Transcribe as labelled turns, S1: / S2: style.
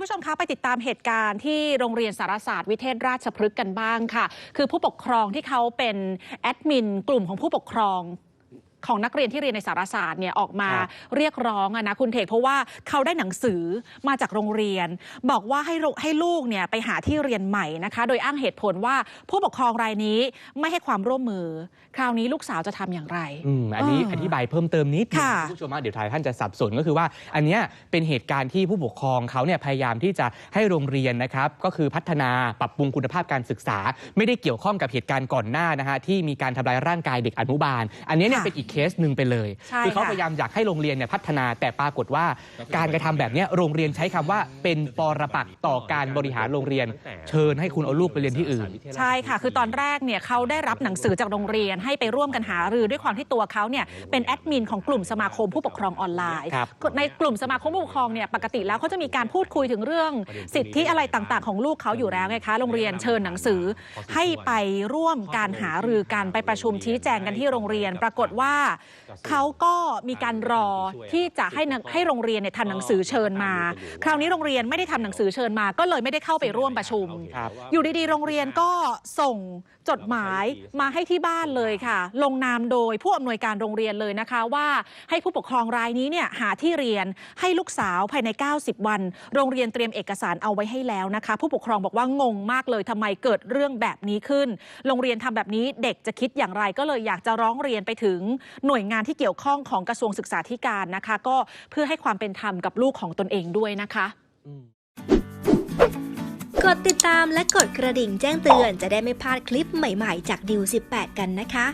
S1: คุณผู้ชมคะไปติดตามเหตุการณ์ที่โรงเรียนสารศาสตร์วิเทศราชพฤกษ์กันบ้างค่ะ คือผู้ปกครองที่เขาเป็นแอดมินกลุ่มของผู้ปกครอง ของนักเรียนที่เรียนในสารศาสตร์เนี่ยออกมา
S2: ครับ
S1: เรียกร้องอะนะคุณเทกเพราะว่าเขาได้หนังสือมาจากโรงเรียน บอกว่าให้โรให้ลูกเนี่ยไปหาที่เรียนใหม่นะคะ โดยอ้างเหตุผลว่าผู้ปกครองรายนี้ไม่ให้ความร่วมมือ คราวนี้ลูกสาวจะทำอย่างไร
S2: อืมอันนี้
S1: เออ
S2: อธิบายเพิ่มเติมนิดนึง
S1: ค่ะ
S2: คุณผู้ชมว่าเดี๋ยวทายท่านจะสับสนก็คือว่า อันเนี้ยเป็นเหตุการณ์ที่ผู้ปกครองเขาเนี่ยพยายามที่จะให้โรงเรียนนะครับ ก็คือพัฒนาปรับปรุงคุณภาพการศึกษา ไม่ได้เกี่ยวข้องกับเหตุการณ์ก่อนหน้านะฮะที่มีการทำร้ายร่างกายเด็กอนุบาล อันเนี้ยเนี่ย
S1: ค่ะ
S2: เป็นอีกเคสหนึ่งไปเลย
S1: ใช่
S2: คือเขา
S1: ค่ะ
S2: พยายามอยากให้โรงเรียนเนี่ยพัฒนาแต่ปรากฏว่า การกระทำแบบเนี้ยโรงเรียนใช้คำว่าเป็นปรปักษ์ต่อการบริหารโรงเรียน เชิญให้คุณเอาลูกไปเรียนที่อื่น
S1: ใช่ค่ะ คือตอนแรกเนี่ยเขาได้รับหนังสือจากโรงเรียนให้ไปร่วมกันหารือด้วยความที่ตัวเขาเนี่ยเป็นแอดมินของกลุ่มสมาคมผู้ปกครองออนไลน์
S2: ครับ
S1: ในกลุ่มสมาคมผู้ปกครองเนี่ยปกติแล้วเขาจะมีการพูดคุยถึงเรื่องสิทธิอะไรต่างๆ ของลูกเขาอยู่แล้วไงคะ โรงเรียนเชิญหนังสือ ให้ไปร่วมการหารือกันไปประชุมชี้แจงกันที่โรงเรียน ปรากฏว่าเขาก็มีการรอที่จะให้นักให้โรงเรียนเนี่ยทำหนังสือเชิญมา คราวนี้โรงเรียนไม่ได้ทำหนังสือเชิญมา ก็เลยไม่ได้เข้าไปร่วมประชุม
S2: ครับ
S1: อยู่ดีๆ โรงเรียนก็ส่งจดหมายมาให้ที่บ้านเลยค่ะ ลงนามโดยผู้อำนวยการโรงเรียนเลยนะคะว่าให้ผู้ปกครองรายนี้เนี่ยหาที่เรียนให้ลูกสาวภายใน 90 วัน โรงเรียนเตรียมเอกสารเอาไว้ให้แล้วนะคะ ผู้ปกครองบอกว่างงมากเลยทำไมเกิดเรื่องแบบนี้ขึ้น โรงเรียนทำแบบนี้เด็กจะคิดอย่างไรก็เลยอยากจะร้องเรียนไปถึงหน่วยงานที่เกี่ยวข้องของกระทรวงศึกษาธิการนะคะ ก็เพื่อให้ความเป็นธรรมกับลูกของตนเองด้วยนะคะ
S3: กดติดตามและกดกระดิ่งแจ้งเตือนจะได้ไม่พลาดคลิปใหม่ๆ จากดิว18 กันนะคะ